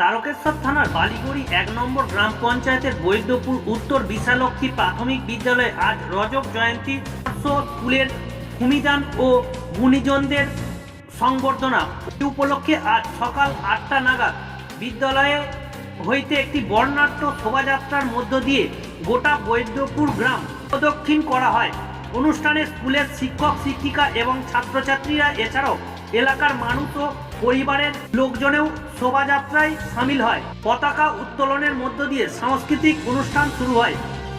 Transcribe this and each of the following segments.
তারকেশ্বর থানার বালিগড়ি এক নম্বর গ্রাম পঞ্চায়েতের বৈদ্যপুর উত্তর বিশালক্ষী প্রাথমিক বিদ্যালয়ে আজ রজব জয়ন্তী স্কুলের ভূমিদান ও গুণীজনদের সংবর্ধনা। উপলক্ষে আজ সকাল আটটা নাগাদ বিদ্যালয়ে হইতে একটি বর্ণাঢ্য শোভাযাত্রার মধ্য দিয়ে গোটা বৈদ্যপুর গ্রাম প্রদক্ষিণ করা হয়। অনুষ্ঠানে স্কুলের শিক্ষক, শিক্ষিকা এবং ছাত্রছাত্রীরা, এছাড়াও এলাকার মানুষ ও পরিবারের লোকজনেও শোভাযাত্রায় সামিল হয়। পতাকা উত্তোলনের মধ্য দিয়ে সাংস্কৃতিক অনুষ্ঠান শুরু হয়।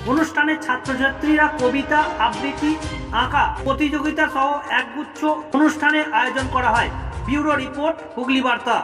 অনুষ্ঠানে ছাত্রছাত্রীরা কবিতা, আবৃত্তি, আঁকা, প্রতিযোগিতা সহ একগুচ্ছ অনুষ্ঠানের আয়োজন করা হয়। ব্যুরো রিপোর্ট, হুগলি বার্তা।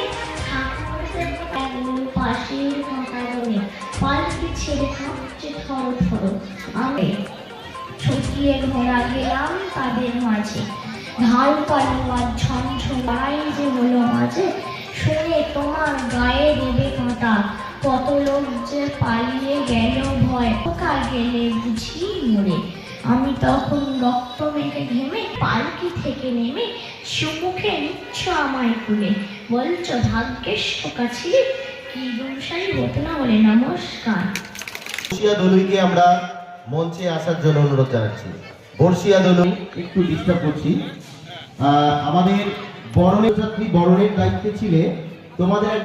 ছেড়ে কাঁপছে থর থর আমি ছুটিয়ে ঘোড়া গেলাম তাদের মাঝে। ঢাল পালোয়ার ঝমঝম লড়াই যে হলো মাঝে, শুনে তোমার গায়ে দেবে কাঁটা কত লোক যে পালিয়ে গেল ভয় পোকা গেলে বুঝি মরে আমি তখন রক্ত মেখে ঘেমে, পালকি থেকে নেমে, সুমুখে নিচ্ছ আমায় তুলে বলছো ভাগ্যের কাছে কি দোষাই হতো না বলে নমস্কার। বর্ষিয়া দলুইকে আমরা মঞ্চে আসার জন্য অনুরোধ জানাচ্ছি। বর্ষিয়া দলুই, একটু ডিস্টার্ব করছি। আমাদের বরণের যাত্রী বরণের দায়িত্বে ছিলে তোমাদের